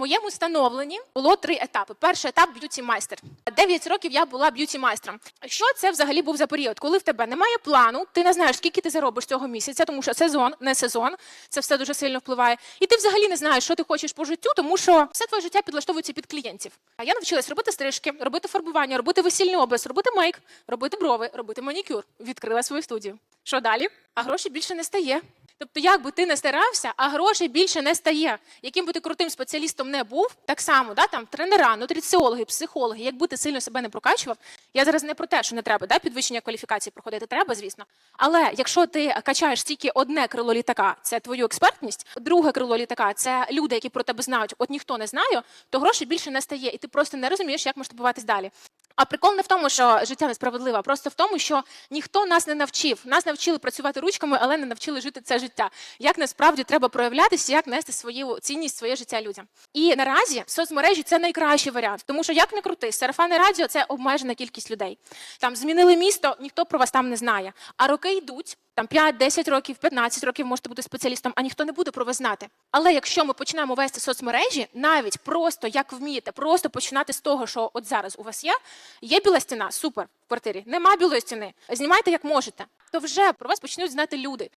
моєму становленні було три етапи. Перший етап б'юті майстер. Дев'ять років я була б'юті майстром. Що це взагалі був за період? Коли в тебе немає плану, ти не знаєш, скільки ти заробиш цього місяця, тому що сезон, не сезон, це все дуже сильно впливає. І ти взагалі не знаєш, що ти хочеш по життю, тому що все твоє життя підлаштовується під клієнтів. А я навчилась робити стрижки, робити фарбування, робити весільний образ, робити мейк, робити брови, робити манікюр. Відкрила свою студію. Що далі? А грошей більше не стає. Тобто, як би ти не старався, а грошей більше не стає. Яким би ти крутим спеціалістом не був, так само, да, там тренера, нутриціологи, психологи, якби ти сильно себе не прокачував. Я зараз не про те, що не треба да, підвищення кваліфікації проходити, треба, звісно. Але якщо ти качаєш тільки одне крило літака, це твою експертність, друге крило літака це люди, які про тебе знають, от ніхто не знає, то грошей більше не стає, і ти просто не розумієш, як масштабуватись далі. А прикол не в тому, що життя несправедливе, а просто в тому, що ніхто нас не навчив. Нас навчили працювати ручками, але не навчили жити це життя. Як насправді треба проявлятися, як нести свою цінність, своє життя людям. І наразі соцмережі це найкращий варіант, тому що як не крути, сарафани радіо це обмежена кількість людей. Там змінили місто, ніхто про вас там не знає. А роки йдуть. Там 5-10 років, 15 років можете бути спеціалістом, а ніхто не буде про вас знати. Але якщо ми почнемо вести соцмережі, навіть просто як вмієте, просто починати з того, що от зараз у вас є, є біла стіна, супер в квартирі, нема білої стіни. Знімайте як можете, то вже про вас почнуть знати люди.